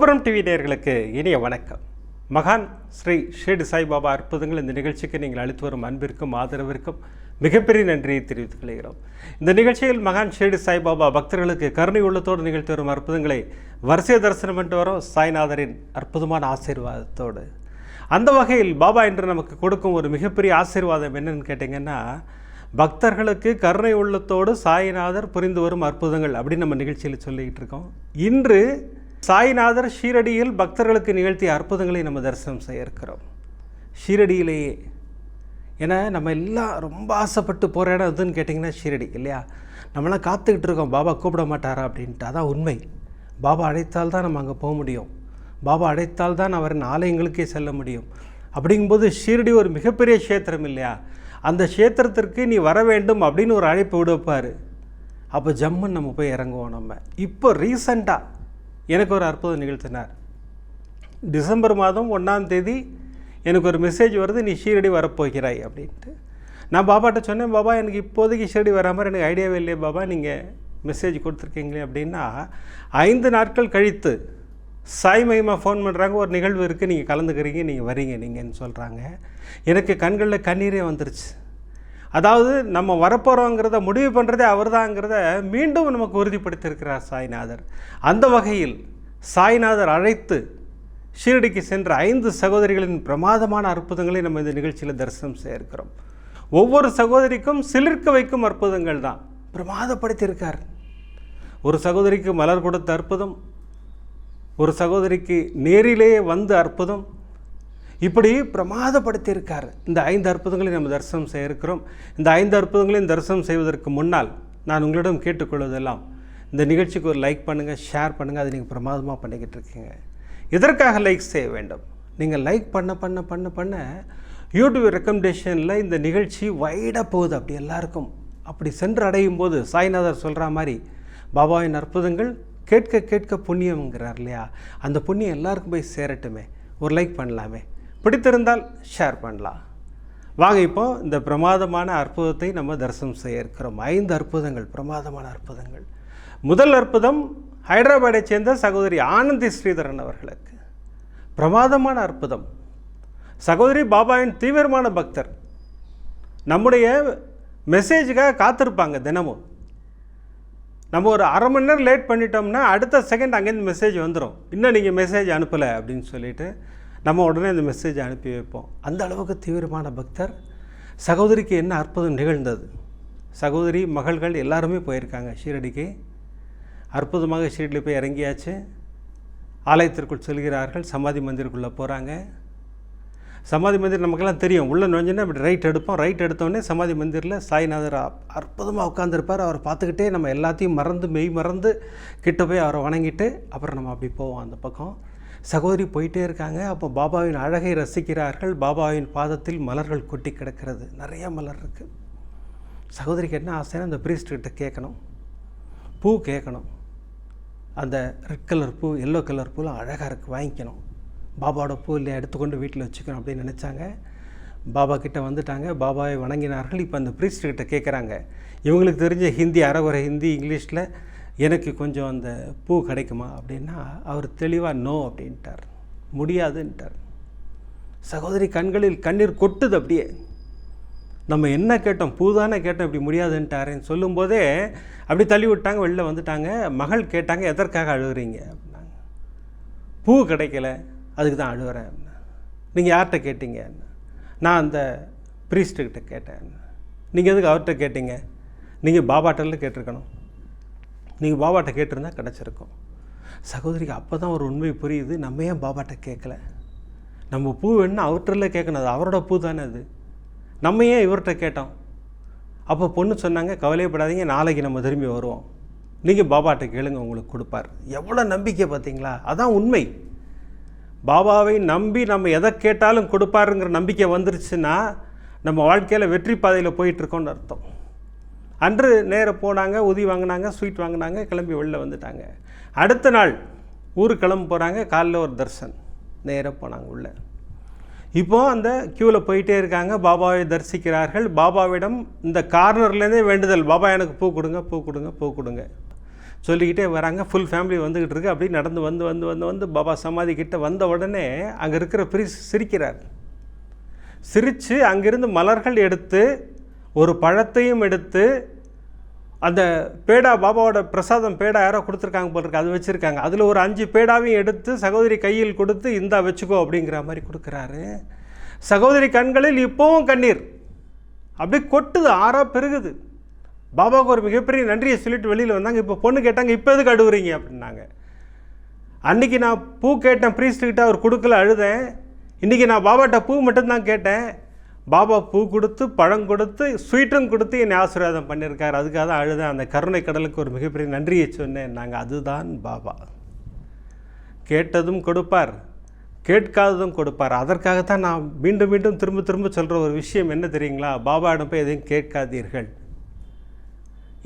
கோபுரம் டிவி நேயர்களுக்கு இனிய வணக்கம். மகான் ஸ்ரீ ஷேடு சாய்பாபா அற்புதங்கள் இந்த நிகழ்ச்சிக்கு நீங்கள் அளித்து வரும் அன்பிற்கும் ஆதரவிற்கும் மிகப்பெரிய நன்றியை தெரிவித்துக் கொள்கிறோம். இந்த நிகழ்ச்சியில் மகான் ஷேடு சாய்பாபா பக்தர்களுக்கு கருணை உள்ளத்தோடு நிகழ்த்தி வரும் அற்புதங்களை வரிசை தரிசனம் என்று வரும். சாய்நாதரின் அற்புதமான ஆசீர்வாதத்தோடு. அந்த வகையில் பாபா என்று நமக்கு கொடுக்கும் ஒரு மிகப்பெரிய ஆசீர்வாதம் என்னன்னு கேட்டிங்கன்னா பக்தர்களுக்கு கருணை உள்ளத்தோடு சாய்நாதர் புரிந்து வரும் அற்புதங்கள் அப்படின்னு நம்ம நிகழ்ச்சியில் சொல்லிக்கிட்டு இருக்கோம். இன்று சாய்நாதர் ஷீரடியில் பக்தர்களுக்கு நிகழ்த்திய அற்புதங்களை நம்ம தரிசனம் செய்ய இருக்கிறோம். ஷீரடியிலேயே ஏன்னா நம்ம எல்லாம் ரொம்ப ஆசைப்பட்டு போகிற இடம் எதுன்னு கேட்டிங்கன்னா ஷீரடி இல்லையா? நம்மளாம் காத்துக்கிட்டு இருக்கோம். பாபா கூப்பிட மாட்டாரா அப்படின்ட்டு. அதான் உண்மை. பாபா அழைத்தால் தான் நம்ம அங்கே போக முடியும். பாபா அழைத்தால் தான் அவரின் ஆலயங்களுக்கே செல்ல முடியும். அப்படிங்கும்போது ஷீரடி ஒரு மிகப்பெரிய க்ஷேத்திரம் இல்லையா? அந்த க்ஷேத்திரத்திற்கு நீ வர வேண்டும் அப்படின்னு ஒரு அழைப்பு விடுப்பார். அப்போ ஜம்முன்னு நம்ம போய் இறங்குவோம் நம்ம. இப்போ ரீசண்டாக எனக்கு ஒரு அற்புதம் நிகழ்த்தினார். டிசம்பர் மாதம் ஒன்றாம் தேதி எனக்கு ஒரு மெசேஜ் வருது நீ ஷீரடி வரப்போகிறாய் அப்படின்ட்டு. நான் பாபாட்ட சொன்னேன் பாபா எனக்கு இப்போதைக்கு ஷீரடி வர மாதிரி எனக்கு ஐடியாவே இல்லையே பாபா நீங்கள் மெசேஜ் கொடுத்துருக்கீங்களே அப்படின்னா ஐந்து நாட்கள் கழித்து சாய் மகிமா ஃபோன் பண்ணுறாங்க ஒரு நிகழ்வு இருக்குது நீங்கள் கலந்துக்கிறீங்க நீங்கள் வரீங்க நீங்கன்னு சொல்கிறாங்க எனக்கு கண்களில் கண்ணீரே வந்துருச்சு. அதாவது நம்ம வரப்போகிறோங்கிறத முடிவு பண்ணுறதே அவர்தாங்கிறத மீண்டும் நமக்கு உறுதிப்படுத்தியிருக்கிறார் சாய்நாதர். அந்த வகையில் சாய்நாதர் அழைத்து ஷீரடிக்கு சென்ற ஐந்து சகோதரிகளின் பிரமாதமான அற்புதங்களை நம்ம இந்த நிகழ்ச்சியில் தரிசனம் செய்ய இருக்கிறோம் ஒவ்வொரு சகோதரிக்கும் சிலிர்க்க வைக்கும் அற்புதங்கள் தான். பிரமாதப்படுத்தியிருக்கார். ஒரு சகோதரிக்கு மலர் கொடுத்த அற்புதம் ஒரு சகோதரிக்கு நேரிலேயே வந்த அற்புதம் இப்படி பிரமாதப்படுத்தியிருக்கார். இந்த ஐந்து அற்புதங்களை நம்ம தரிசனம் செய்ய இருக்கிறோம் இந்த ஐந்து அற்புதங்களையும் தரிசனம் செய்வதற்கு முன்னால் நான் உங்களிடம் கேட்டுக்கொள்வதெல்லாம் இந்த நிகழ்ச்சிக்கு ஒரு லைக் பண்ணுங்கள் ஷேர் பண்ணுங்கள் அதை நீங்கள் பிரமாதமாக பண்ணிக்கிட்டு இருக்கீங்க. எதற்காக லைக் செய்ய வேண்டும்? நீங்கள் லைக் பண்ண பண்ண பண்ண பண்ண யூடியூப் ரெக்கமெண்டேஷனில் இந்த நிகழ்ச்சி வைடாக போகுது. அப்படி எல்லாருக்கும் அப்படி சென்று அடையும் போது சாய்நாதர் சொல்கிற மாதிரி பாபாவின் அற்புதங்கள் கேட்க கேட்க புண்ணியம்ங்கிறார் இல்லையா? அந்த புண்ணியம் எல்லாருக்கும் போய் சேரட்டுமே. ஒரு லைக் பண்ணலாமே. பிடித்திருந்தால் ஷேர் பண்ணலாம். வாங்க இப்போ இந்த பிரமாதமான அற்புதத்தை நம்ம தரிசனம் செய்ய இருக்கிறோம். ஐந்து அற்புதங்கள் பிரமாதமான அற்புதங்கள். முதல் அற்புதம் ஹைதராபாடை சேர்ந்த சகோதரி ஆனந்தி ஸ்ரீதரன் அவர்களுக்கு. பிரமாதமான அற்புதம். சகோதரி பாபாவின் தீவிரமான பக்தர். நம்முடைய மெசேஜுக்காக காத்திருப்பாங்க தினமும். நம்ம ஒரு அரை மணி நேரம் லேட் பண்ணிட்டோம்னா அடுத்த செகண்ட் அங்கேருந்து மெசேஜ் வந்துடும் இன்னும் நீங்கள் மெசேஜ் அனுப்பலை அப்படின்னு சொல்லிட்டு நம்ம உடனே இந்த மெசேஜ் அனுப்பி வைப்போம். அந்த அளவுக்கு தீவிரமான பக்தர். சகோதரிக்கு என்ன அற்புதம் நிகழ்ந்தது? சகோதரி மகள்கள் எல்லாருமே போயிருக்காங்க ஷீரடிக்கு. அற்புதமாக ஷீரடியில் போய் இறங்கியாச்சு. ஆலயத்திற்குள் செல்கிறார்கள். சமாதி மந்திருக்குள்ளே போகிறாங்க சமாதி மந்திர் நமக்கெல்லாம் தெரியும். உள்ளே நுழைஞ்சோன்னா இப்படி ரைட் எடுப்போம். ரைட் எடுத்தோடனே சமாதி மந்திரில் சாய்நாதர் அற்புதமாக உட்காந்துருப்பார் அவரை பார்த்துக்கிட்டே நம்ம எல்லாத்தையும் மறந்து மெய் மறந்து கிட்ட போய் அவரை வணங்கிட்டு அப்புறம் நம்ம அப்படி போவோம் அந்த பக்கம். சகோதரி போயிட்டே இருக்காங்க. அப்போ பாபாவின் அழகை ரசிக்கிறார்கள். பாபாவின் பாதத்தில் மலர்கள் கொட்டி கிடக்கிறது. நிறைய மலர் இருக்குது சகோதரிக்கு என்ன ஆசைன்னா அந்த கிட்ட கேட்கணும். பூ கேட்கணும். அந்த ரெட் கலர் பூ எல்லோ கலர் பூலாம் அழகாக இருக்குது வாங்கிக்கணும். பாபாவோட பூ இல்லையா எடுத்துக்கொண்டு வீட்டில் வச்சுக்கணும் அப்படின்னு நினச்சாங்க. பாபா கிட்டே வந்துட்டாங்க. பாபாவை வணங்கினார்கள். இப்போ அந்த பிரீஸ்ட்கிட்ட கேட்குறாங்க. இவங்களுக்கு தெரிஞ்ச ஹிந்தி அறகுறை ஹிந்தி இங்கிலீஷில் எனக்கு கொஞ்சம் அந்த பூ கிடைக்குமா அப்படின்னா அவர் தெளிவாக நோ அப்படின்ட்டார். முடியாதுன்ட்டார். சகோதரி கண்களில் கண்ணீர் கொட்டுது அப்படியே. நம்ம என்ன கேட்டோம்? பூ தானே கேட்டோம் இப்படி முடியாதுன்ட்டாரேன்னு சொல்லும்போதே அப்படி தள்ளி விட்டாங்க வெளில வந்துட்டாங்க. மகள் கேட்டாங்க எதற்காக அழுகுறீங்க? அப்படின்னாங்க. பூ கிடைக்கல அதுக்கு தான் அழுகிறேன். நீங்கள் யார்கிட்ட கேட்டீங்க? நான் அந்த ப்ரீஸ்ட்டுக்கிட்ட கேட்டேன். நீங்கள் எதுக்கு அவர்கிட்ட கேட்டீங்க? நீங்கள் பாபாட்டல்ல கேட்டிருக்கணும். நீங்கள் பாபாட்ட கேட்டிருந்தா கிடச்சிருக்கும். சகோதரிக்கு அப்போ தான் ஒரு உண்மை புரியுது. நம்ம ஏன் பாபாட்ட கேட்கல நம்ம பூ வேணும்னா அவர்கிட்ட கேட்கணும் அது அவரோட பூ தானே அது. நம்ம ஏன் இவர்கிட்ட கேட்டோம்? அப்போ பொண்ணு சொன்னாங்க கவலையப்படாதீங்க நாளைக்கு நம்ம திரும்பி வருவோம். நீங்கள் பாபாட்ட கேளுங்க உங்களுக்கு கொடுப்பார். எவ்வளோ நம்பிக்கை பார்த்தீங்களா? அதான் உண்மை. பாபாவை நம்பி நம்ம எதை கேட்டாலும் கொடுப்பாருங்கிற நம்பிக்கை வந்துருச்சுன்னா நம்ம வாழ்க்கையில் வெற்றி பாதையில் போயிட்டுருக்கோன்னு அர்த்தம். அன்று நேராக போனாங்க உதவி வாங்கினாங்க ஸ்வீட் வாங்கினாங்க கிளம்பி வெளில வந்துட்டாங்க. அடுத்த நாள் ஊருக்கு கிளம்ப போகிறாங்க காலைல ஒரு தர்சன். நேராக போனாங்க உள்ளே. இப்போது அந்த க்யூவில் போயிட்டே இருக்காங்க பாபாவை தரிசிக்கிறார்கள். பாபாவிடம் இந்த கார்னர்லேருந்தே வேண்டுதல் பாபா எனக்கு பூ கொடுங்க பூ கொடுங்க பூ கொடுங்க. சொல்லிக்கிட்டே வராங்க ஃபுல் ஃபேமிலி வந்துக்கிட்டு இருக்கு. அப்படியே நடந்து வந்து வந்து வந்து வந்து பாபா சமாதி கிட்டே வந்த உடனே அங்கே இருக்கிற பிரிஸ் சிரிக்கிறார். சிரித்து அங்கிருந்து மலர்கள் எடுத்து ஒரு பழத்தையும் எடுத்து அந்த பேடா பாபாவோட பிரசாதம் பேடா யாரோ கொடுத்துருக்காங்க போல் இருக்கு அது வச்சுருக்காங்க. அதில் ஒரு அஞ்சு பேடாவையும் எடுத்து சகோதரி கையில் கொடுத்து இந்தா வச்சுக்கோ அப்படிங்கிற மாதிரி கொடுக்குறாரு. சகோதரி கண்களில் இப்போவும் கண்ணீர். அப்படியே கொட்டுது ஆறாக பெருகுது. பாபாவுக்கு ஒரு மிகப்பெரிய நன்றியை சொல்லிட்டு வெளியில் வந்தாங்க. இப்போ பொண்ணு கேட்டாங்க இப்போ எதுக்கு அழுவுறீங்க? அப்படின்னாங்க. அன்றைக்கி நான் பூ கேட்டேன் ப்ரீஸ்ட்டுக்கிட்ட அவர் கொடுக்கல அழுதேன். இன்றைக்கி நான் பாபாட்ட பூ மட்டும்தான் கேட்டேன். பாபா பூ கொடுத்து பழம் கொடுத்து ஸ்வீட்டும் கொடுத்து என்னை ஆசீர்வாதம் பண்ணியிருக்காரு. அதுக்காக தான் அழுதேன். அந்த கருணை கடலுக்கு ஒரு மிகப்பெரிய நன்றியை சொன்னேன். நாங்கள் அதுதான் பாபா. கேட்டதும் கொடுப்பார். கேட்காததும் கொடுப்பார். அதற்காகத்தான் நான் மீண்டும் மீண்டும் திரும்ப திரும்ப சொல்கிற ஒரு விஷயம் என்ன தெரியுங்களா? பாபாவிடம் போய் எதையும் கேட்காதீர்கள்.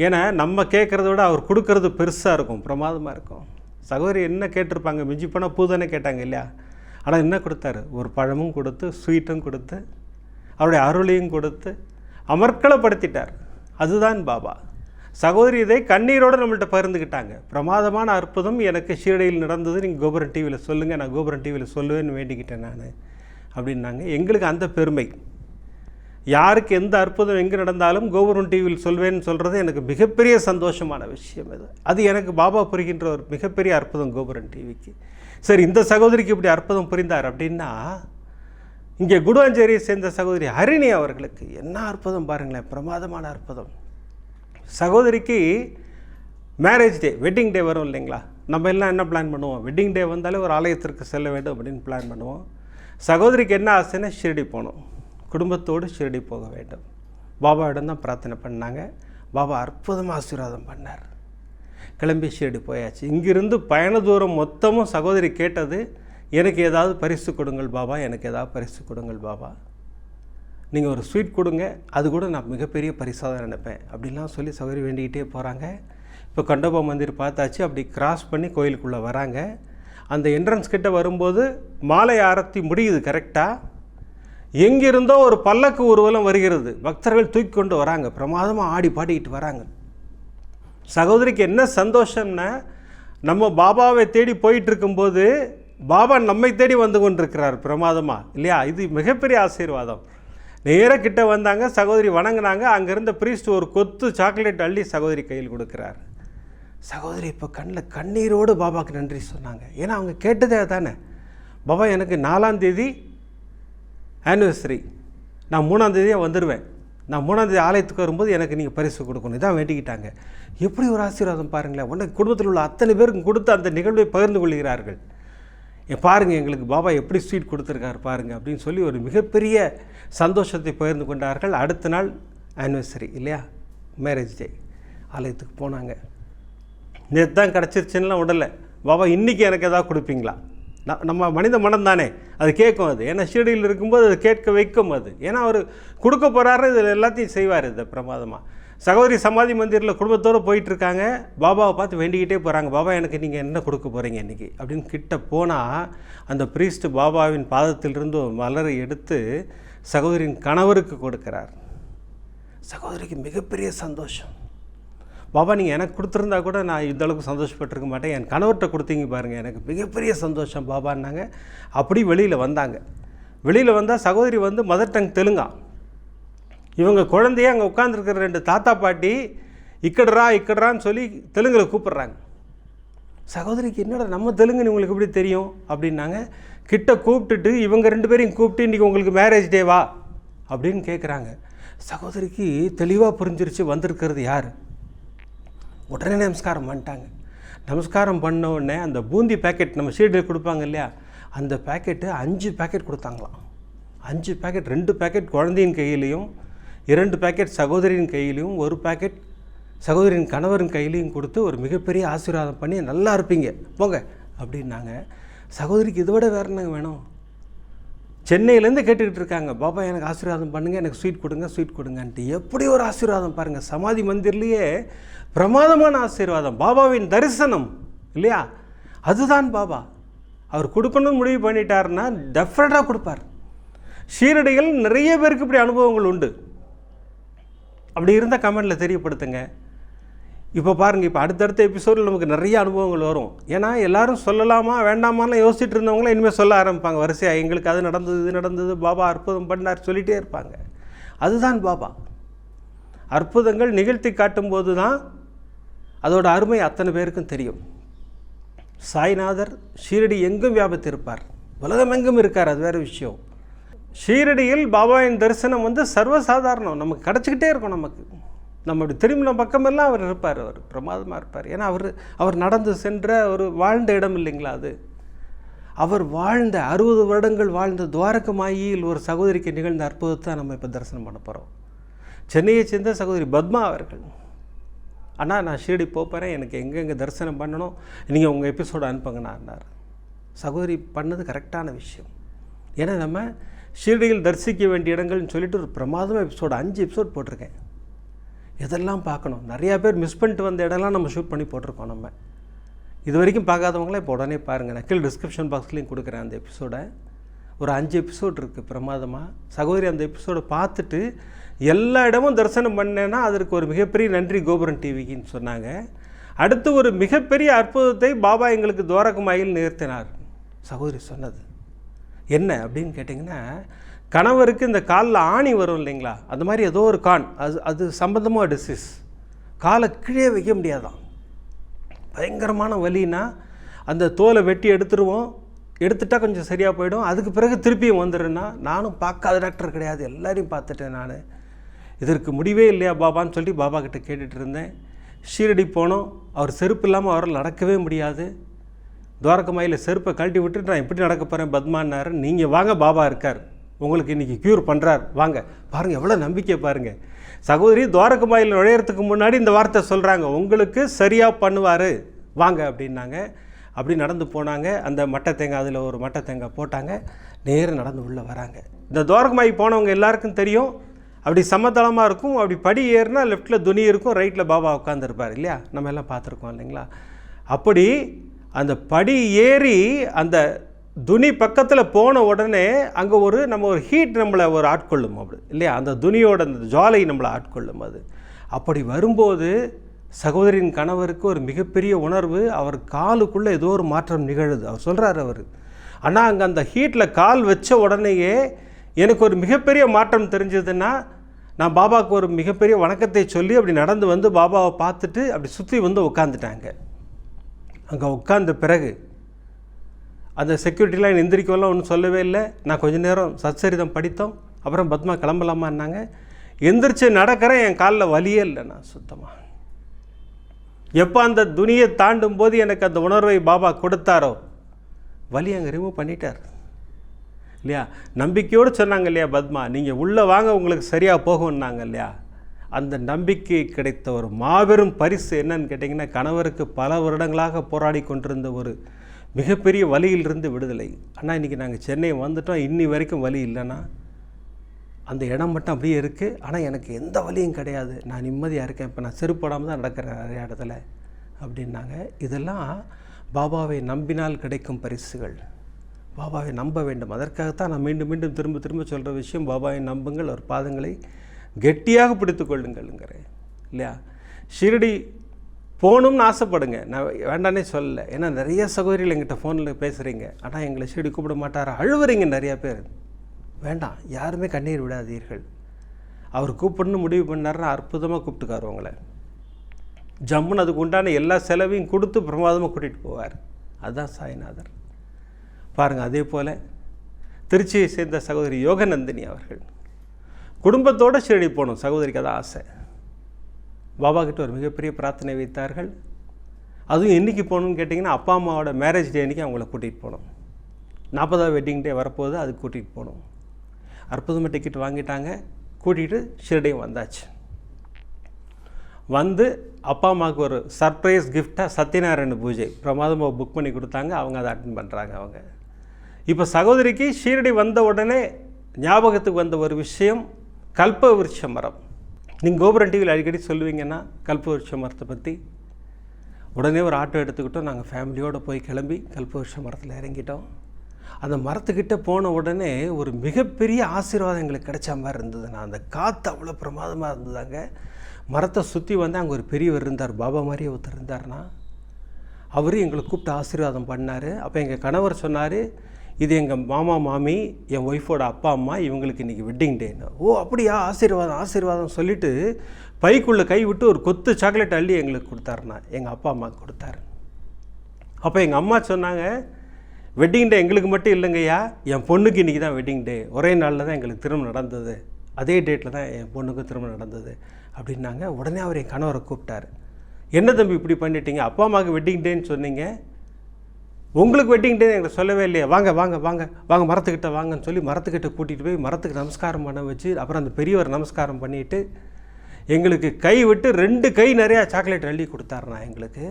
ஏன்னா நம்ம கேட்குறத விட அவர் கொடுக்கறது பெருசாக இருக்கும். பிரமாதமாக இருக்கும். சகோதரி என்ன கேட்டிருப்பாங்க? மிஞ்சி போனால் பூ தானே கேட்டாங்க இல்லையா? ஆனால் என்ன கொடுத்தாரு? ஒரு பழமும் கொடுத்து ஸ்வீட்டும் கொடுத்து அவருடைய அருளையும் கொடுத்து அமர்க்களப்படுத்திட்டார். அதுதான் பாபா. சகோதரி இதை கண்ணீரோடு நம்மள்ட்ட பகிர்ந்துக்கிட்டாங்க. பிரமாதமான அற்புதம் எனக்கு ஷீரடியில் நடந்தது. நீங்கள் கோபுரம் டிவியில் சொல்லுங்கள் நான் கோபுரம் டிவியில் சொல்லுவேன்னு வேண்டிக்கிட்டேன் நான். அப்படின்னாங்க. எங்களுக்கு அந்த பெருமை. யாருக்கு எந்த அற்புதம் எங்கே நடந்தாலும் கோபுரம் டிவியில் சொல்வேன்னு சொல்கிறது எனக்கு மிகப்பெரிய சந்தோஷமான விஷயம் இது. அது எனக்கு பாபா புரிகின்ற ஒரு மிகப்பெரிய அற்புதம் கோபுரம் டிவிக்கு சரி இந்த சகோதரிக்கு இப்படி அற்புதம் புரிந்தார் அப்படின்னா இங்கே குடுவாஞ்சேரியை சேர்ந்த சகோதரி ஹரிணி அவர்களுக்கு என்ன அற்புதம் பாருங்களேன் பிரமாதமான அற்புதம். சகோதரிக்கு மேரேஜ் டே வெட்டிங் டே வரும் இல்லைங்களா? நம்ம எல்லாம் என்ன பிளான் பண்ணுவோம்? வெட்டிங் டே வந்தாலே ஒரு ஆலயத்திற்கு செல்ல வேண்டும் அப்படின்னு பிளான் பண்ணுவோம். சகோதரிக்கு என்ன ஆசைன்னா ஷிரடி போகணும். குடும்பத்தோடு ஷிரடி போக வேண்டும். பாபாவிடம் தான் பிரார்த்தனை பண்ணாங்க. பாபா அற்புதமாக ஆசீர்வாதம் பண்ணார். கிளம்பி ஷிரடி போயாச்சு. இங்கிருந்து பயண தூரம் மொத்தமும் சகோதரி கேட்டது எனக்கு ஏதாவது பரிசு கொடுங்கள் பாபா எனக்கு ஏதாவது பரிசு கொடுங்கள் பாபா. நீங்கள் ஒரு ஸ்வீட் கொடுங்க அது கூட நான் மிகப்பெரிய பரிசாக தான் நினைப்பேன். அப்படிலாம் சொல்லி சௌகரி வேண்டிக்கிட்டே போகிறாங்க இப்போ கண்டபா மந்திர் பார்த்தாச்சு அப்படி கிராஸ் பண்ணி கோயிலுக்குள்ளே வராங்க. அந்த என்ட்ரன்ஸ் கிட்டே வரும்போது மாலை ஆரத்தி முடியுது கரெக்டாக எங்கிருந்தோ ஒரு பல்லக்கு ஊர்வலம் வருகிறது. பக்தர்கள் தூக்கி கொண்டு வராங்க பிரமாதமாக ஆடி பாடிக்கிட்டு வராங்க. சகோதரிக்கு என்ன சந்தோஷம்னா நம்ம பாபாவை தேடி போயிட்டு இருக்கும்போது பாபா நம்மை தேடி வந்து கொண்டிருக்கிறார் பிரமாதமாக இல்லையா? இது மிகப்பெரிய ஆசீர்வாதம். நேராக கிட்ட வந்தாங்க சகோதரி வணங்கினாங்க. அங்கேருந்த பிரீஸ்ட் ஒரு கொத்து சாக்லேட் அள்ளி சகோதரி கையில் கொடுக்குறார். சகோதரி இப்போ கண்ணில் கண்ணீரோடு பாபாவுக்கு நன்றி சொன்னாங்க. ஏன்னா அவங்க கேட்டதே தானே பாபா எனக்கு நாலாம் தேதி ஆனிவர்சரி நான் மூணாம் தேதியாக வந்துடுவேன் நான் மூணாம் தேதி ஆலயத்துக்கு வரும்போது எனக்கு நீங்கள் பரிசு கொடுக்கணும். இதான் வேண்டிக்கிட்டாங்க. எப்படி ஒரு ஆசீர்வாதம் பாருங்களேன். உடனே குடும்பத்தில் உள்ள அத்தனை பேருக்கும் கொடுத்து அந்த நிகழ்வை பகிர்ந்து கொள்கிறார்கள். பாருங்கள் எங்களுக்கு பாபா எப்படி ஸ்வீட் கொடுத்துருக்காரு பாருங்கள் அப்படின்னு சொல்லி ஒரு மிகப்பெரிய சந்தோஷத்தை பகிர்ந்து கொண்டார்கள். அடுத்த நாள் ஆனிவர்சரி இல்லையா? மேரேஜ் டே ஆலயத்துக்கு போனாங்க. நேற்று தான் கிடச்சிருச்சுன்னா உடலை. பாபா இன்றைக்கி எனக்கு எதாவது கொடுப்பீங்களா? நம்ம மனித மனம் தானே. அது கேட்கும் அது. ஏன்னா ஷீரடியில் இருக்கும்போது அது கேட்க வைக்கும் அது. ஏன்னா அவர் கொடுக்க போகிறாரு இதில் எல்லாத்தையும் செய்வார் இந்த பிரமாதமாக சகோதரி சமாதி மந்திரில் குடும்பத்தோடு போயிட்டுருக்காங்க. பாபாவை பார்த்து வேண்டிக்கிட்டே போகிறாங்க பாபா எனக்கு நீங்கள் என்ன கொடுக்க போகிறீங்க இன்றைக்கி அப்படின்னு கிட்ட போனால் அந்த priest பாபாவின் பாதத்திலிருந்து ஒரு மலரை எடுத்து சகோதரியின் கணவருக்கு கொடுக்கிறார். சகோதரிக்கு மிகப்பெரிய சந்தோஷம். பாபா நீங்கள் எனக்கு கொடுத்துருந்தா கூட நான் இந்தளவுக்கு சந்தோஷப்பட்டிருக்க மாட்டேன். என் கணவர்கிட்ட கொடுத்தீங்க பாருங்கள் எனக்கு மிகப்பெரிய சந்தோஷம் பாபான்னாங்க. அப்படி வெளியில் வந்தாங்க. வெளியில் வந்தால் சகோதரி வந்து மதர் டங் தெலுங்கா. இவங்க குழந்தைய அங்கே உட்காந்துருக்கிற ரெண்டு தாத்தா பாட்டி இக்கடுறா இக்கடுறான்னு சொல்லி தெலுங்கில் கூப்பிட்றாங்க. சகோதரிக்கு என்னடா நம்ம தெலுங்குன்னு உங்களுக்கு எப்படி தெரியும்? அப்படின்னாங்க. கிட்ட கூப்பிட்டுட்டு இவங்க ரெண்டு பேரையும் கூப்பிட்டு இன்றைக்கி உங்களுக்கு மேரேஜ் டேவா அப்படின்னு கேட்குறாங்க சகோதரிக்கு தெளிவாக புரிஞ்சிருச்சு வந்திருக்கிறது யார்? உடனே நமஸ்காரம் பண்ணிட்டாங்க. நமஸ்காரம் பண்ண உடனே அந்த பூந்தி பேக்கெட் நம்ம சீடில் கொடுப்பாங்க இல்லையா? அந்த பேக்கெட்டு அஞ்சு பேக்கெட் கொடுத்தாங்களாம். அஞ்சு பேக்கெட் ரெண்டு பேக்கெட் குழந்தையின் கையிலையும் இரண்டு பேக்கெட் சகோதரியின் கையிலையும் ஒரு பேக்கெட் சகோதரியின் கணவரின் கையிலையும் கொடுத்து ஒரு மிகப்பெரிய ஆசீர்வாதம் பண்ணி நல்லா இருப்பீங்க. போங்க. அப்படின்னாங்க. சகோதரிக்கு இதை விட வேறு என்ன வேணும்? சென்னையிலேருந்து கேட்டுக்கிட்டு இருக்காங்க. பாபா எனக்கு ஆசீர்வாதம் பண்ணுங்கள் எனக்கு ஸ்வீட் கொடுங்க ஸ்வீட் கொடுங்கன்ட்டு. எப்படி ஒரு ஆசீர்வாதம் பாருங்கள் சமாதி மந்திர்லேயே பிரமாதமான ஆசீர்வாதம். பாபாவின் தரிசனம். இல்லையா? அதுதான் பாபா. அவர் கொடுக்கணும்னு முடிவு பண்ணிட்டாருன்னா டெஃபினட்டாக கொடுப்பார். ஷீரடிகள் நிறைய பேருக்கு இப்படி அனுபவங்கள் உண்டு. அப்படி இருந்தால் கமெண்ட்டில் தெரியப்படுத்துங்க. இப்போ பாருங்கள் இப்போ அடுத்தடுத்த எபிசோடில் நமக்கு நிறைய அனுபவங்கள் வரும். ஏன்னா எல்லாரும் சொல்லலாமா வேண்டாமான்னு யோசிச்சுட்டு இருந்தவங்களும் இனிமேல் சொல்ல ஆரம்பிப்பாங்க. வரிசையாக எங்களுக்கு அது நடந்தது இது நடந்தது பாபா அற்புதம் பண்ணார் சொல்லிகிட்டே இருப்பாங்க. அதுதான் பாபா. அற்புதங்கள் நிகழ்த்தி காட்டும்போது தான் அதோட அருமை அத்தனை பேருக்கும் தெரியும். சாய்நாதர் ஷீரடி எங்கும் வியாபத்திருப்பார். உலகம் எங்கும் இருக்கார் அது வேறு விஷயம். ஷீரடியில் பாபாவின் தரிசனம் வந்து சர்வசாதாரணம். நமக்கு கிடச்சிக்கிட்டே இருக்கும் நமக்கு. நம்மளுடைய திரும்பின பக்கமெல்லாம் அவர் இருப்பார் அவர் பிரமாதமாக இருப்பார். ஏன்னா அவர் அவர் நடந்து சென்ற ஒரு வாழ்ந்த இடம் இல்லைங்களா அது? அவர் வாழ்ந்த அறுபது வருடங்கள் வாழ்ந்த துவாரகமாயியில் ஒரு சகோதரிக்கு நிகழ்ந்த அற்புதத்தை நம்ம இப்போ தரிசனம் பண்ண போகிறோம் சென்னையை சேர்ந்த சகோதரி பத்மா அவர்கள். அண்ணா நான் ஷீரடி போகிறேன் எனக்கு எங்கெங்கே தரிசனம் பண்ணணும்? நீங்கள் உங்கள் எபிசோடு அனுப்புங்கண்ணான்னார் சகோதரி பண்ணது கரெக்டான விஷயம். ஏன்னா நம்ம ஷீரடியில் தரிசிக்க வேண்டிய இடங்கள்னு சொல்லிட்டு ஒரு பிரமாதமாக எபிசோடு அஞ்சு எபிசோட் போட்டிருக்கேன். இதெல்லாம் பார்க்கணும்? நிறையா பேர் மிஸ் பண்ணிட்டு வந்த இடம்லாம் நம்ம ஷூட் பண்ணி போட்டிருக்கோம் நம்ம. இது வரைக்கும் பார்க்காதவங்களே இப்போ உடனே பாருங்கள் நான் கீழே டிஸ்கிரிப்ஷன் பாக்ஸ்லேயும் கொடுக்குறேன் அந்த எபிசோடை ஒரு அஞ்சு எபிசோட் இருக்குது பிரமாதமாக சகோதரி அந்த எபிசோடை பார்த்துட்டு எல்லா இடமும் தரிசனம் பண்ணேன்னா அதற்கு ஒரு மிகப்பெரிய நன்றி கோபுரம் டிவிக்குன்னு சொன்னாங்க. அடுத்து ஒரு மிகப்பெரிய அற்புதத்தை பாபா எங்களுக்கு துவாரகமாயில் நிகழ்த்தினார். சகோதரி சொன்னது. என்ன அப்படின்னு கேட்டிங்கன்னா கணவருக்கு இந்த காலில் ஆணி வரும் இல்லைங்களா? அந்த மாதிரி ஏதோ ஒரு கான். அது அது சம்மந்தமாக டிசீஸ் காலை கீழே வைக்க முடியாதான். பயங்கரமான வலினா அந்த தோலை வெட்டி எடுத்துருவோம். எடுத்துட்டா கொஞ்சம் சரியாக போயிடும். அதுக்கு பிறகு திருப்பியும் வந்துடுன்னா நானும் பார்க்காத டாக்டர் கிடையாது. எல்லாரையும் பார்த்துட்டேன் நான். இதற்கு முடிவே இல்லையா பாபான்னு சொல்லி பாபா கிட்ட கேட்டுட்டு இருந்தேன். ஷீரடி போனோம். அவர் செருப்பு இல்லாமல் அவரால் நடக்கவே முடியாது. துவாரகமாயில் செருப்பை கழட்டி விட்டுட்டு நான் எப்படி நடக்க போகிறேன் பத்மான்னாரு? நீங்கள் வாங்க பாபா இருக்கார். உங்களுக்கு இன்றைக்கி க்யூர் பண்ணுறார் வாங்க. பாருங்கள் எவ்வளோ நம்பிக்கை பாருங்கள் சகோதரி துவாரகமாயில் நுழையிறதுக்கு முன்னாடி இந்த வார்த்தை சொல்கிறாங்க உங்களுக்கு சரியாக பண்ணுவார். வாங்க அப்படின்னாங்க. அப்படி நடந்து போனாங்க. அந்த மட்டை தேங்காய் அதில் ஒரு மட்டை தேங்காய் போட்டாங்க. நேரம் நடந்து உள்ளே வராங்க. இந்த துவாரகமாயி போனவங்க எல்லாருக்கும் தெரியும். அப்படி சமதளமாக இருக்கும். அப்படி படி ஏறினா லெஃப்ட்டில் துணி இருக்கும் ரைட்டில் பாபா உட்காந்துருப்பார் இல்லையா? நம்ம எல்லாம் பார்த்துருக்கோம் இல்லைங்களா? அப்படி அந்த படி ஏறி அந்த துணி பக்கத்தில் போன உடனே அங்கே ஒரு நம்ம ஒரு ஹீட் நம்மளை ஒரு ஆட்கொள்ளும் அப்படி இல்லையா? அந்த துணியோட அந்த ஜுவாலை நம்மளை ஆட்கொள்ளும் அது. அப்படி வரும்போது சகோதரியின் கணவருக்கு ஒரு மிகப்பெரிய உணர்வு அவர் காலுக்குள்ளே ஏதோ ஒரு மாற்றம் நிகழுது. அவர் சொல்கிறார் அவர் ஆனால் அங்கே அந்த ஹீட்டில் கால் வச்ச உடனேயே எனக்கு ஒரு மிகப்பெரிய மாற்றம் தெரிஞ்சதுன்னா நான் பாபாவுக்கு ஒரு மிகப்பெரிய வணக்கத்தை சொல்லி அப்படி நடந்து வந்து பாபாவை பார்த்துட்டு அப்படி சுற்றி வந்து உட்காந்துட்டாங்க அங்கே உட்கார்ந்த பிறகு அந்த செக்யூரிட்டிலாம் எந்திரிக்கவெல்லாம் ஒன்றும் சொல்லவே இல்லை. நான் கொஞ்ச நேரம் சச்சரிதம் படித்தோம். அப்புறம் பத்மா கிளம்பலாமான்னாங்க. எந்திரிச்சு நடக்கிறேன் என் காலில் வலியே இல்லை. நான் சுத்தமாக எப்போ அந்த துணியை தாண்டும் போது எனக்கு அந்த உணர்வை பாபா கொடுத்தாரோ? வலி அங்கே ரிமூவ் பண்ணிட்டார். இல்லையா? நம்பிக்கையோடு சொன்னாங்க இல்லையா பத்மா? நீங்கள் உள்ளே வாங்க உங்களுக்கு சரியாக போகும்னாங்க இல்லையா? அந்த நம்பிக்கை கிடைத்த ஒரு மாபெரும் பரிசு என்னன்னு கேட்டிங்கன்னா கணவருக்கு பல வருடங்களாக போராடி கொண்டிருந்த ஒரு மிகப்பெரிய வழியிலிருந்து விடுதலை. ஆனால் இன்றைக்கி நாங்கள் சென்னை வந்துட்டோம். இன்னி வரைக்கும் வலி இல்லைன்னா அந்த இடம் மட்டும் அப்படியே இருக்குது ஆனால் எனக்கு எந்த வலியும் கிடையாது. நான் நிம்மதியாக இருக்கேன். இப்போ நான் செருப்படாமல் தான் நடக்கிறேன் நிறைய இடத்துல அப்படின்னாங்க. இதெல்லாம் பாபாவை நம்பினால் கிடைக்கும் பரிசுகள். பாபாவை நம்ப வேண்டும். அதற்காகத்தான் நான் மீண்டும் மீண்டும் திரும்ப திரும்ப சொல்கிற விஷயம் பாபாவை நம்புங்கள். அவர் பாதங்களை கெட்டியாக பிடித்து கொள்ளுங்கள்ங்கிறேன். இல்லையா? ஷிரடி போகணும்னு ஆசைப்படுங்க. நான் வேண்டானே சொல்லலை. ஏன்னா நிறைய சகோதரிகள் எங்கிட்ட ஃபோனில் பேசுகிறீங்க ஆனால் எங்களை ஷிரடி கூப்பிட மாட்டார்? அழுவுறீங்க நிறையா பேர். வேண்டாம். யாருமே கண்ணீர் விடாதீர்கள். அவர் கூப்பிடணும் முடிவு பண்ணாருன்னா அற்புதமாக கூப்பிட்டுக்காரு உங்களை. ஜம்முன்னு அதுக்கு உண்டான எல்லா செலவையும் கொடுத்து பிரமாதமாக கூட்டிகிட்டு போவார். அதுதான் சாய்நாதர். பாருங்கள் அதே போல் திருச்சியை சேர்ந்த சகோதரி யோகநந்தினி அவர்கள். குடும்பத்தோடு ஷிரடி போகணும். சகோதரிக்கு அதான் ஆசை. பாபா கிட்ட ஒரு மிகப்பெரிய பிரார்த்தனை வைத்தார்கள். அதுவும் என்றைக்கு போகணும்னு கேட்டிங்கன்னா அப்பா அம்மாவோட மேரேஜ் டே அன்றைக்கி அவங்கள கூட்டிகிட்டு போகணும். நாற்பதாவது வெட்டிங் டே வரப்போகுது அதுக்கு கூட்டிகிட்டு போகணும். அற்புதமாக டிக்கெட் வாங்கிட்டாங்க. கூட்டிகிட்டு ஷிரடியும் வந்தாச்சு. வந்து அப்பா அம்மாவுக்கு ஒரு சர்ப்ரைஸ் கிஃப்டாக சத்யநாராயண பூஜை பிரமாதமாக புக் பண்ணி கொடுத்தாங்க. அவங்க அதை அட்டன் பண்ணுறாங்க அவங்க. இப்போ சகோதரிக்கு ஷீரடி வந்த உடனே ஞாபகத்துக்கு வந்த ஒரு விஷயம் கல்பவிருட்ச மரம் நீங்கள் கோபுரம் டிவியில் அடிக்கடி சொல்லுவீங்கன்னா கல்பவிருட்ச மரத்தை பற்றி உடனே ஒரு ஆட்டோ எடுத்துக்கிட்டோம். நாங்கள் ஃபேமிலியோடு போய் கிளம்பி கல்பவிருட்ச மரத்தில் இறங்கிட்டோம். அந்த மரத்துக்கிட்ட போன உடனே ஒரு மிகப்பெரிய ஆசீர்வாதம் எங்களுக்கு கிடைச்ச மாதிரி இருந்தது. நான் அந்த காற்று அவ்வளோ பிரமாதமாக இருந்ததாங்க. மரத்தை சுற்றி வந்து அங்கே ஒரு பெரியவர் இருந்தார். பாபா மாதிரியே ஒருத்தர் இருந்தார்னா அவரும் எங்களை கூப்பிட்டு ஆசீர்வாதம் பண்ணார். அப்போ எங்கள் கணவர் சொன்னார் இது எங்கள் மாமா மாமி என் ஒய்ஃபோட அப்பா அம்மா இவங்களுக்கு இன்றைக்கி வெட்டிங் டேன்னு ஓ அப்படியா? ஆசீர்வாதம் ஆசீர்வாதம் சொல்லிவிட்டு பைக்குள்ளே கை விட்டு ஒரு கொத்து சாக்லேட் அள்ளி எங்களுக்கு கொடுத்தாருண்ணா. எங்கள் அப்பா அம்மாவுக்கு கொடுத்தாரு. அப்போ எங்கள் அம்மா சொன்னாங்க வெட்டிங் டே எங்களுக்கு மட்டும் இல்லைங்கய்யா என் பொண்ணுக்கு இன்றைக்கி தான் வெட்டிங் டே ஒரே நாளில் தான் எங்களுக்கு திருமணம் நடந்தது. அதே டேட்டில் தான் என் பொண்ணுக்கும் திருமணம் நடந்தது. அப்படின்னாங்க. உடனே அவர் என் கணவரை கூப்பிட்டாரு. என்ன தம்பி இப்படி பண்ணிட்டீங்க? அப்பா அம்மாவுக்கு வெட்டிங் டேன்னு சொன்னீங்க. உங்களுக்கு வெட்டிங் டே எங்களுக்கு சொல்லவே இல்லையா. வாங்க வாங்க வாங்க வாங்க மரத்துக்கிட்ட வாங்கன்னு சொல்லி மரத்துக்கிட்ட கூட்டிகிட்டு போய் மரத்துக்கு நமஸ்காரம் பண்ண வச்சு அப்புறம் அந்த பெரியவர் நமஸ்காரம் பண்ணிவிட்டு எங்களுக்கு கை விட்டு ரெண்டு கை நிறையா சாக்லேட் அள்ளி கொடுத்தாருண்ணா எங்களுக்கு.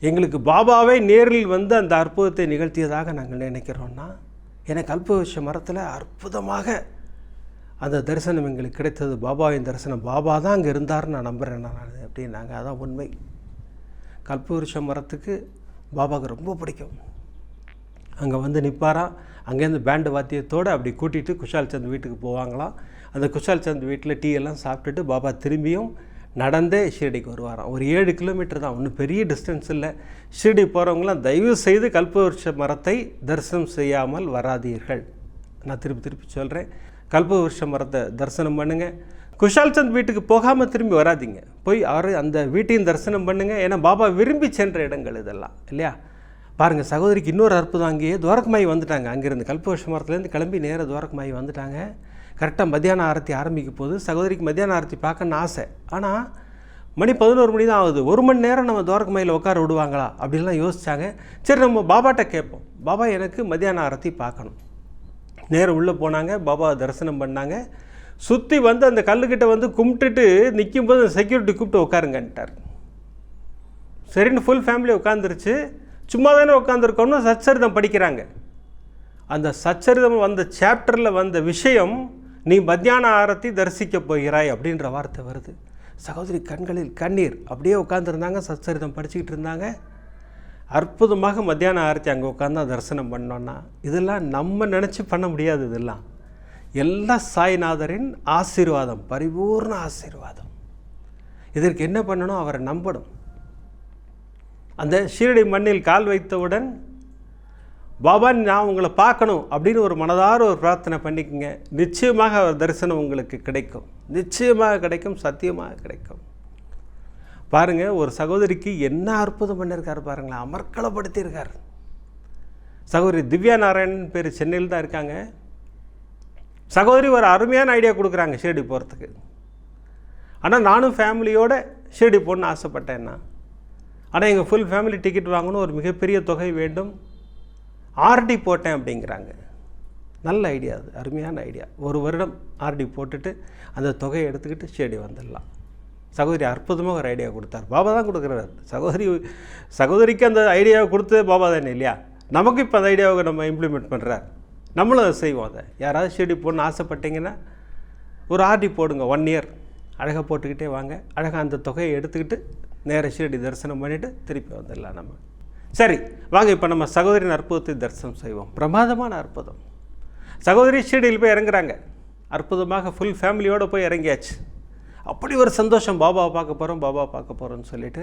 எங்களுக்கு பாபாவே நேரில் வந்து அந்த அற்புதத்தை நிகழ்த்தியதாக நாங்கள் நினைக்கிறோன்னா எனக்கு அல்பவிஷ மரத்தில் அற்புதமாக அந்த தரிசனம் எங்களுக்கு கிடைத்தது. பாபாவின் தரிசனம். பாபா தான் அங்கே இருந்தார்னு நான் நம்புகிறேன் நான். அப்படின்னாங்க. அதான் உண்மை. கல்பவருஷ மரத்துக்கு பாபாவுக்கு ரொம்ப பிடிக்கும். அங்கே வந்து நிற்பாராம் அங்கேருந்து பேண்டு வாத்தியத்தோடு அப்படி கூட்டிகிட்டு குஷால் சந்த் வீட்டுக்கு போவாங்களாம். அந்த குஷால் சந்த் வீட்டில் டீ எல்லாம் சாப்பிட்டுட்டு பாபா திரும்பியும் நடந்தே ஷீரடிக்கு வருவாராம். ஒரு ஏழு கிலோமீட்டர் தான் ஒன்றும் பெரிய டிஸ்டன்ஸ் இல்லை. ஷீரடி போகிறவங்களாம் தயவு செய்து கல்பவருஷ மரத்தை தரிசனம் செய்யாமல் வராதீர்கள். நான் திருப்பி திருப்பி சொல்கிறேன் கல்பவருஷ மரத்தை தரிசனம் பண்ணுங்கள் குஷால் சந்த் வீட்டுக்கு போகாமல் திரும்பி வராதீங்க. போய் அவர் அந்த வீட்டையும் தரிசனம் பண்ணுங்கள் ஏன்னா பாபா விரும்பி சென்ற இடங்கள் இதெல்லாம். இல்லையா? பாருங்கள் சகோதரிக்கு இன்னொரு அற்புதம் அங்கேயே துவாரகமாயி வந்துட்டாங்க. அங்கேருந்து கல்பவருஷ மரத்துலேருந்து கிளம்பி நேராக துவாரகமாயி வந்துட்டாங்க. கரெக்டாக மத்தியான ஆரத்தி ஆரம்பிக்க போது சகோதரிக்கு மத்தியான ஆரத்தி பார்க்கணுன்னு ஆசை. ஆனால் மணி பதினோரு மணி தான் ஆகுது. ஒரு மணி நேரம் நம்ம துவாரகமாயில் உட்கார விடுவாங்களா? அப்படின்லாம் யோசிச்சாங்க. சரி நம்ம பாபாட்ட கேட்போம். பாபா எனக்கு மத்தியான ஆரத்தி பார்க்கணும். நேரம் உள்ளே போனாங்க. பாபா தரிசனம் பண்ணாங்க. சுற்றி வந்து அந்த கல்லுக்கிட்ட வந்து கும்பிட்டுட்டு நிற்கும்போது செக்யூரிட்டி கூப்பிட்டு உட்காருங்கன்ட்டார். சரின்னு ஃபுல் ஃபேமிலி உட்காந்துருச்சு சும்மா தானே உட்காந்துருக்கோம்னு சச்சரிதம் படிக்கிறாங்க. அந்த சச்சரிதம் வந்த சாப்டரில் வந்த விஷயம் நீ மத்தியான ஆரத்தி தரிசிக்க போகிறாய் அப்படின்ற வார்த்தை வருது. சகோதரி கண்களில் கண்ணீர். அப்படியே உட்காந்துருந்தாங்க சச்சரிதம் படிச்சுக்கிட்டு இருந்தாங்க. அற்புதமாக மத்தியான ஆரத்தி அங்கே உட்காந்து தரிசனம் பண்ணோன்னா இதெல்லாம் நம்ம நினச்சி பண்ண முடியாது இதெல்லாம். எல்லாம் சாய்நாதரின் ஆசீர்வாதம் பரிபூர்ண ஆசீர்வாதம். இதற்கு என்ன பண்ணணும் அவரை நம்பணும். அந்த ஷீரடி மண்ணில் கால் வைத்தவுடன் பாபா நான் உங்களை பார்க்கணும் அப்படின்னு ஒரு மனதார ஒரு பிரார்த்தனை பண்ணிக்கங்க. நிச்சயமாக அவர் தரிசனம் உங்களுக்கு கிடைக்கும். நிச்சயமாக கிடைக்கும் சத்தியமாக கிடைக்கும். பாருங்கள் ஒரு சகோதரிக்கு என்ன அற்புதம் பண்ணியிருக்கார் பாருங்களேன். அமர்க்களப்படுத்தியிருக்கார் சகோதரி திவ்யா நாராயணன் பேர் சென்னையில் தான் இருக்காங்க. சகோதரி ஒரு அருமையான ஐடியா கொடுக்குறாங்க ஷீரடி போகிறதுக்கு ஆனால் நானும் ஃபேமிலியோட ஷீரடி போகணுன்னு ஆசைப்பட்டேன்னா ஆனால் எங்கள் ஃபுல் ஃபேமிலி டிக்கெட் வாங்கணும் ஒரு மிகப்பெரிய தொகை வேண்டும். ஆர்டி போட்டேன் அப்படிங்கிறாங்க. நல்ல ஐடியா அது அருமையான ஐடியா ஒரு வருடம் ஆர்டி போட்டுட்டு அந்த தொகையை எடுத்துக்கிட்டு ஷீரடி வந்துடலாம். சகோதரி அற்புதமாக ஒரு ஐடியா கொடுத்தார். பாபா தான் கொடுக்குறாரு. சகோதரி சகோதரிக்கு அந்த ஐடியாவை கொடுத்தது பாபா தானே இல்லையா? நமக்கு இப்போ அந்த ஐடியாவை நம்ம இம்ப்ளிமெண்ட் பண்ணுறாரு நம்மளும் அதை செய்வோம் அதை. யாராவது ஷீரடி போடணும்னு ஆசைப்பட்டீங்கன்னா ஒரு ஆர்டி போடுங்க ஒன் இயர் அழகாக போட்டுக்கிட்டே வாங்க. அழகாக அந்த தொகையை எடுத்துக்கிட்டு நேர ஷீரடி தரிசனம் பண்ணிவிட்டு திருப்பி வந்துடலாம் நம்ம. சரி வாங்க இப்போ நம்ம சகோதரின் அற்புதத்தை தரிசனம் செய்வோம். பிரமாதமான அற்புதம். சகோதரி ஷீரடியில் போய் இறங்குறாங்க. அற்புதமாக ஃபுல் ஃபேமிலியோடு போய் இறங்கியாச்சு. அப்படி ஒரு சந்தோஷம் பாபாவை பார்க்க போகிறோம் பாபா பார்க்க போகிறோம்னு சொல்லிட்டு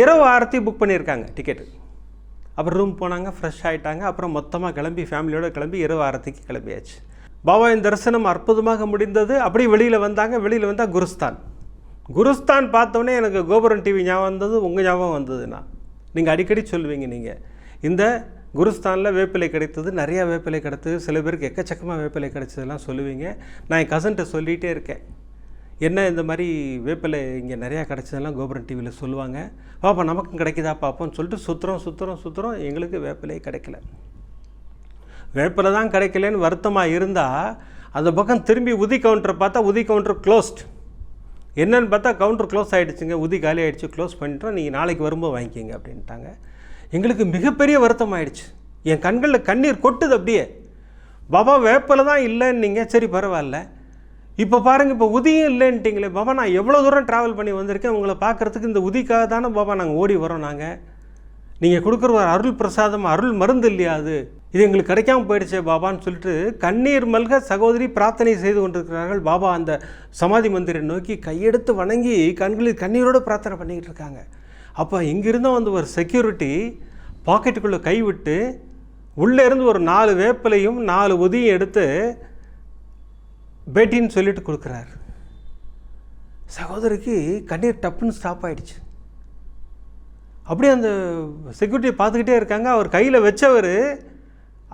இரவு ஆரத்தி புக் பண்ணியிருக்காங்க டிக்கெட்டு அப்புறம் ரூம் போனாங்க ஃப்ரெஷ் ஆகிட்டாங்க அப்புறம் மொத்தமாக கிளம்பி ஃபேமிலியோடு கிளம்பி இரவு ஆரத்துக்கு கிளம்பியாச்சு. பாபாவின் தரிசனம் அற்புதமாக முடிந்தது. அப்படியே வெளியில் வந்தாங்க. வெளியில் வந்தால் குருஸ்தான். குருஸ்தான் பார்த்தோன்னே எனக்கு கோபுரம் டிவி ஞாபகம் வந்தது. உங்கள் ஞாபகம் வந்ததுண்ணா நீங்கள் அடிக்கடி சொல்லுவீங்க நீங்கள் இந்த குருஸ்தானில் வேப்பிலை கிடைத்தது. நிறையா வேப்பிலை கிடைத்தது. சில பேருக்கு எக்கச்சக்கமாக வேப்பிலை கிடைச்சதெல்லாம் சொல்லுவீங்க. நான் என் கசன்ட்ட சொல்லிகிட்டே இருக்கேன். என்ன இந்த மாதிரி வேப்பிலை இங்கே நிறையா கிடச்சதெல்லாம் கோபுரம் டிவியில் சொல்லுவாங்க. பாப்பா நமக்கும் கிடைக்குதா பார்ப்போம்னு சொல்லிட்டு சுற்றுறோம் சுற்றுறோம் சுற்றுறோம் எங்களுக்கு வேப்பிலை கிடைக்கல. வேப்பிலை தான் கிடைக்கலன்னு வருத்தமாக இருந்தால் அந்த பக்கம் திரும்பி உதி கவுண்டரை பார்த்தா உதி கவுண்டர் க்ளோஸ்ட் என்னன்னு பார்த்தா கவுண்டர் க்ளோஸ் ஆகிடுச்சுங்க உதி காலி ஆகிடுச்சு க்ளோஸ் பண்ணிட்டோம். நீங்கள் நாளைக்கு வரும்போது வாங்கிக்கிங்க அப்படின்ட்டாங்க. எங்களுக்கு மிகப்பெரிய வருத்தம் ஆயிடுச்சு என் கண்களில் கண்ணீர் கொட்டுது அப்படியே. பாபா வேப்பில் தான் இல்லைன்னீங்க. சரி பரவாயில்ல. இப்போ பாருங்கள் இப்போ உதியும் இல்லைன்ட்டிங்களே பாபா நான் எவ்வளோ தூரம் ட்ராவல் பண்ணி வந்திருக்கேன் உங்களை பார்க்குறதுக்கு இந்த உதிக்காக தானே பாபா நாங்கள் ஓடி வரோம் நாங்கள் நீங்கள் கொடுக்குற ஒரு அருள் பிரசாதம் அருள் மருந்து இல்லையா அது? இது எங்களுக்கு கிடைக்காம போயிடுச்சே பாபான்னு சொல்லிட்டு கண்ணீர் மல்க சகோதரி பிரார்த்தனை செய்து கொண்டிருக்கிறார்கள். பாபா அந்த சமாதி மந்திரை நோக்கி கையெடுத்து வணங்கி கண்களில் கண்ணீரோடு பிரார்த்தனை பண்ணிக்கிட்டு இருக்காங்க. அப்போ இங்கிருந்தும் வந்து ஒரு செக்யூரிட்டி பாக்கெட்டுக்குள்ளே கைவிட்டு உள்ளே இருந்து ஒரு நாலு வேப்பிலையும் நாலு உதியும் எடுத்து பேட்டின்னு சொல்லிட்டு கொடுக்குறாரு. சகோதரிக்கு கண்ணீர் டப்புன்னு ஸ்டாப் ஆகிடுச்சு அப்படியே அந்த செக்யூரிட்டியை பார்த்துக்கிட்டே இருக்காங்க. அவர் கையில் வச்சவர்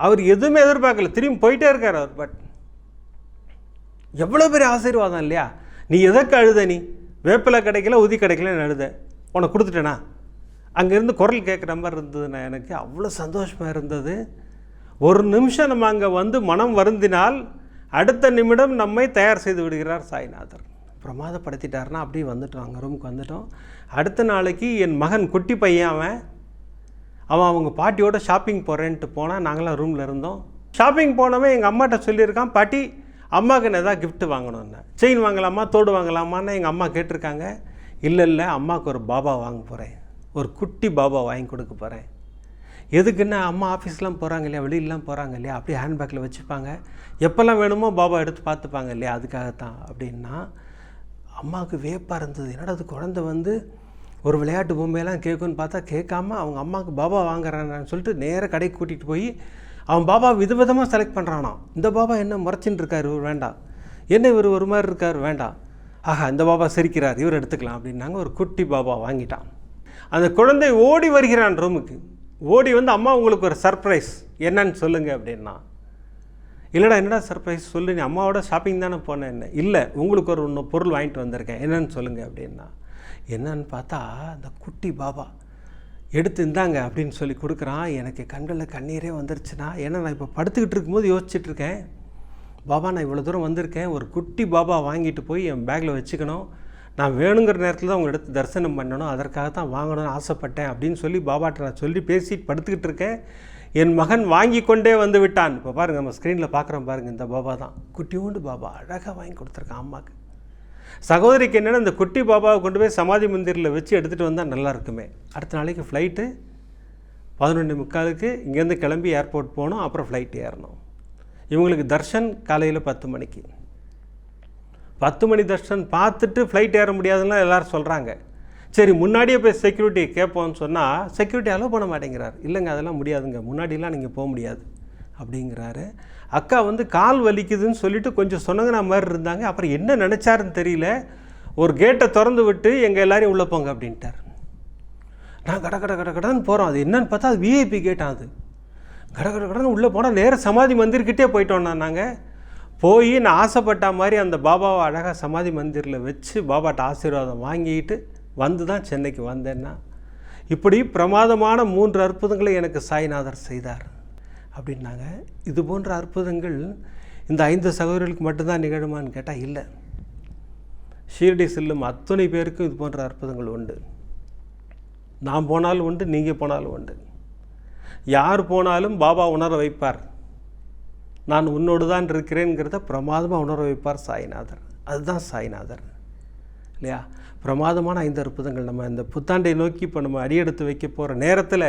அவர் எதுவுமே எதிர்பார்க்கல. திரும்பி போயிட்டே இருக்கார் அவர் பட் எவ்வளோ பெரிய ஆசீர்வாதம் இல்லையா? நீ எதற்கு அழுத நீ? வேப்பிலை கிடைக்கல உதி கிடைக்கலன்னு அழுத. உனக்கு கொடுத்துட்டேனா? அங்கேருந்து குரல் கேட்குற மாதிரி இருந்ததுண்ணா எனக்கு. அவ்வளோ சந்தோஷமாக இருந்தது. ஒரு நிமிஷம் நம்ம அங்கே வந்து மனம் வருந்தினால் அடுத்த நிமிடம் நம்மை தயார் செய்து விடுகிறார் சாய்நாதர். பிரமாதப்படுத்திட்டாருன்னா அப்படியே வந்துட்டோம் அங்கே ரூமுக்கு வந்துட்டோம். அடுத்த நாளைக்கு என் மகன் குட்டி பையன் அவன் அவன் அவங்க பாட்டியோட ஷாப்பிங் போகிறேன்ட்டு போனால் நாங்களாம் ரூமில் இருந்தோம். ஷாப்பிங் போனவன் எங்கள் அம்மாட்ட சொல்லியிருக்கான் பாட்டி அம்மாவுக்கு நான் எதாவது கிஃப்ட்டு வாங்கணும்னு. செயின் வாங்கலாமா தோடு வாங்கலாமான்னு எங்கள் அம்மா கேட்டிருக்காங்க. இல்லை இல்லை அம்மாவுக்கு ஒரு பாபா வாங்க போகிறேன் ஒரு குட்டி பாபா வாங்கி கொடுக்க போகிறேன் எதுக்குன்னா அம்மா ஆஃபீஸ்லாம் போகிறாங்க இல்லையா வெளியிலலாம் போகிறாங்க இல்லையா அப்படியே ஹேண்ட்பேக்கில் வச்சுப்பாங்க. எப்போல்லாம் வேணுமோ பாபா எடுத்து பார்த்துப்பாங்க இல்லையா? அதுக்காகத்தான். அப்படின்னா அம்மாவுக்கு வேப்பாக இருந்தது. என்னடா அது குழந்தை வந்து ஒரு விளையாட்டு பொம்மையெல்லாம் கேட்குன்னு பார்த்தா கேட்காம அவங்க அம்மாவுக்கு பாபா வாங்குறான்னு சொல்லிட்டு நேராக கடைக்கு கூட்டிகிட்டு போய் அவன் பாபா விதவிதமாக செலக்ட் பண்ணுறானாம் இந்த பாபா என்ன முறைச்சின்னு இருக்கார்? இவர் வேண்டாம். என்ன இவர் ஒரு மாதிரி இருக்கார்? வேண்டாம். ஆஹா இந்த பாபா சிரிக்கிறார். இவர் எடுத்துக்கலாம். அப்படின்னாங்க. ஒரு குட்டி பாபா வாங்கிட்டான். அந்த குழந்தை ஓடி வருகிறான் ரூமுக்கு ஓடி வந்து அம்மா உங்களுக்கு ஒரு சர்ப்ரைஸ் என்னன்னு சொல்லுங்கள் அப்படின்னா இல்லைடா என்னடா சர்ப்ரைஸ் சொல்லு நீ அம்மாவோட ஷாப்பிங் தானே போனேன் என்ன? இல்லை உங்களுக்கு ஒரு ஒன்று பொருள் வாங்கிட்டு வந்திருக்கேன். என்னன்னு சொல்லுங்கள் அப்படின்னா என்னன்னு பார்த்தா அந்த குட்டி பாபா எடுத்து இருந்தாங்க அப்படின்னு சொல்லி கொடுக்குறான். எனக்கு கண்களில் கண்ணீரே வந்துருச்சுன்னா ஏன்னா நான் இப்போ படுத்துக்கிட்டு இருக்கும்போது யோசிச்சுட்ருக்கேன் பாபா நான் இவ்வளோ தூரம் வந்திருக்கேன். ஒரு குட்டி பாபா வாங்கிட்டு போய் என் பேக்கில் வச்சுக்கணும். நான் வேணுங்கிற நேரத்தில் தான் உங்களை எடுத்து தரிசனம் பண்ணணும் அதற்காக தான் வாங்கணும்னு ஆசைப்பட்டேன் அப்படின்னு சொல்லி பாபாட்ட நான் சொல்லி பேசிட்டு படுத்துக்கிட்டு இருக்கேன். என் மகன் வாங்கி கொண்டே வந்து விட்டான். இப்போ பாருங்கள் நம்ம ஸ்க்ரீனில் பார்க்குறோம் பாருங்கள் இந்த பாபா தான். குட்டியோண்டு பாபா அழகாக வாங்கி கொடுத்துருக்கான் அம்மாவுக்கு சகோதரிக்கு என்னென்னா இந்த குட்டி பாபாவை கொண்டு போய் சமாதி மந்திரில் வச்சு எடுத்துகிட்டு வந்தால் நல்லா இருக்குமே. அடுத்த நாளைக்கு ஃப்ளைட்டு பதினொன்று முக்காலுக்கு இங்கேருந்து கிளம்பி ஏர்போர்ட் போகணும் அப்புறம் ஃப்ளைட் ஏறணும். இவங்களுக்கு தர்ஷன் காலையில் பத்து மணிக்கு. பத்து மணி தர்ஷன் பார்த்துட்டு ஃப்ளைட் ஏற முடியாதுன்னு எல்லோரும் சொல்கிறாங்க சரி முன்னாடியே போய் செக்யூரிட்டி கேட்போம்னு சொன்னால் செக்யூரிட்டி அலோவ் பண்ண மாட்டேங்கிறார். இல்லைங்க அதெல்லாம் முடியாதுங்க. முன்னாடிலாம் நீங்கள் போக முடியாது. அப்படிங்கிறாரு. அக்கா வந்து கால் வலிக்குதுன்னு சொல்லிட்டு கொஞ்சம் சொன்னங்கன மாதிரி இருந்தாங்க. அப்புறம் என்ன நினச்சாருன்னு தெரியல. ஒரு கேட்டை திறந்து விட்டு எங்கள் எல்லாரையும் உள்ளே போங்க அப்படின்ட்டார். நான் கட கட கட கடன்னு போகிறோம் அது என்னன்னு பார்த்தா அது விஐபி கேட்டான் அது. கட கட கடன்னு உள்ளே போனால் நேராக சமாதி மந்திர்கிட்டே போயிட்டோம்னா நாங்கள் போய் நான் ஆசைப்பட்ட மாதிரி அந்த பாபாவை அழகாக சமாதி மந்திரில் வச்சு பாபாட்ட ஆசீர்வாதம் வாங்கிட்டு வந்து தான் சென்னைக்கு வந்தேன்னா இப்படி பிரமாதமான மூன்று அற்புதங்களை எனக்கு சாய்நாதர் செய்தார் அப்படின்னாங்க. இது போன்ற அற்புதங்கள் இந்த ஐந்து சகோதரிகளுக்கு மட்டும்தான் நிகழுமான்னு கேட்டால் இல்லை. ஷீரடி செல்லும் அத்தனை பேருக்கும் இது போன்ற அற்புதங்கள் உண்டு. நான் போனாலும் உண்டு நீங்கள் போனாலும் உண்டு. யார் போனாலும் பாபா உணர வைப்பார். நான் உன்னோடு தான் இருக்கிறேங்கிறத பிரமாதமாக உணர வைப்பார் சாய்நாதர். அதுதான் சாய்நாதர். இல்லையா? பிரமாதமான ஐந்து அற்புதங்கள். நம்ம இந்த புத்தாண்டை நோக்கி இப்போ நம்ம அடியெடுத்து வைக்க போகிற நேரத்தில்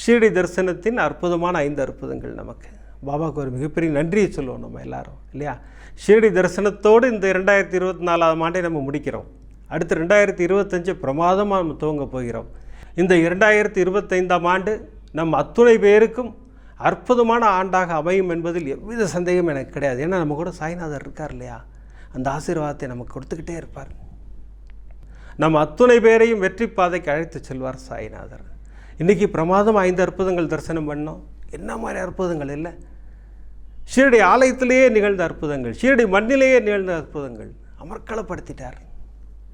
ஷீரடி தரிசனத்தின் அற்புதமான ஐந்து அற்புதங்கள் நமக்கு. பாபாவுக்கு ஒரு மிகப்பெரிய நன்றியை சொல்லுவோம் நம்ம எல்லாரும். இல்லையா? ஷீரடி தரிசனத்தோடு இந்த ரெண்டாயிரத்தி இருபத்தி நாலாவது ஆண்டை நம்ம முடிக்கிறோம். அடுத்து ரெண்டாயிரத்தி இருபத்தஞ்சு பிரமாதமாக நம்ம துவங்க போகிறோம். இந்த இரண்டாயிரத்தி இருபத்தைந்தாம் ஆண்டு நம் அத்துணை பேருக்கும் அற்புதமான ஆண்டாக அமையும் என்பதில் எவ்வித சந்தேகம் எனக்கு கிடையாது. ஏன்னா நம்ம கூட சாய்நாதர் இருக்கார் இல்லையா? அந்த ஆசீர்வாதத்தை நமக்கு கொடுத்துக்கிட்டே இருப்பார். நம் அத்துணை பேரையும் வெற்றி பாதைக்கு அழைத்து செல்வார் சாய்நாதர். இன்றைக்கி பிரமாதம் ஐந்து அற்புதங்கள் தரிசனம் பண்ணோம். என்ன மாதிரி அற்புதங்கள் இல்லை? ஷீரடி ஆலயத்திலேயே நிகழ்ந்த அற்புதங்கள் ஷீரடி மண்ணிலேயே நிகழ்ந்த அற்புதங்கள் அமர்க்களப்படுத்திட்டார்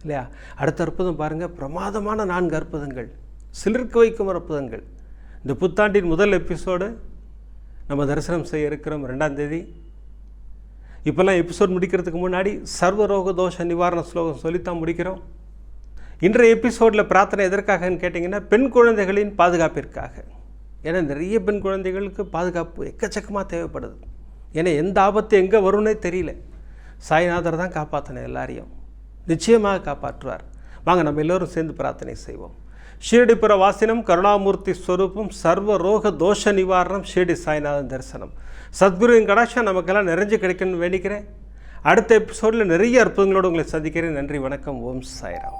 இல்லையா? அடுத்த அற்புதம் பாருங்கள் பிரமாதமான நான்கு அற்புதங்கள் சிலிர்க்க வைக்கும் அற்புதங்கள். இந்த புத்தாண்டின் முதல் எபிசோடு நம்ம தரிசனம் செய்ய இருக்கிறோம் ரெண்டாம் தேதி. இப்போல்லாம் எபிசோட் முடிக்கிறதுக்கு முன்னாடி சர்வரோக தோஷ நிவாரண ஸ்லோகம் சொல்லித்தான் முடிக்கிறோம். இன்றைய எபிசோடில் பிரார்த்தனை எதற்காகன்னு கேட்டிங்கன்னா பெண் குழந்தைகளின் பாதுகாப்பிற்காக. ஏன்னா நிறைய பெண் குழந்தைகளுக்கு பாதுகாப்பு எக்கச்சக்கமாக தேவைப்படுது. ஏன்னா எந்த ஆபத்து எங்கே வரும்னே தெரியல. சாய்நாதர் தான் காப்பாற்றணும் எல்லாரையும். நிச்சயமாக காப்பாற்றுவார். வாங்க நம்ம எல்லோரும் சேர்ந்து பிரார்த்தனை செய்வோம். షిరిడిపుర వాసినం కరుణామూర్తి స్వరూపం சர்வ ரோக தோஷ நிவாரணம் ஷிரடி சாய்நாதன் தரிசனம் சத்குருவின் கடாட்சம் நமக்கெல்லாம் நிறைஞ்சு கிடைக்கணும்னு வேண்டிக்கிறேன் அடுத்த எபிசோடில் நிறைய அற்புதங்களோடு உங்களை சந்திக்கிறேன் நன்றி வணக்கம் ஓம் சாய்ராம்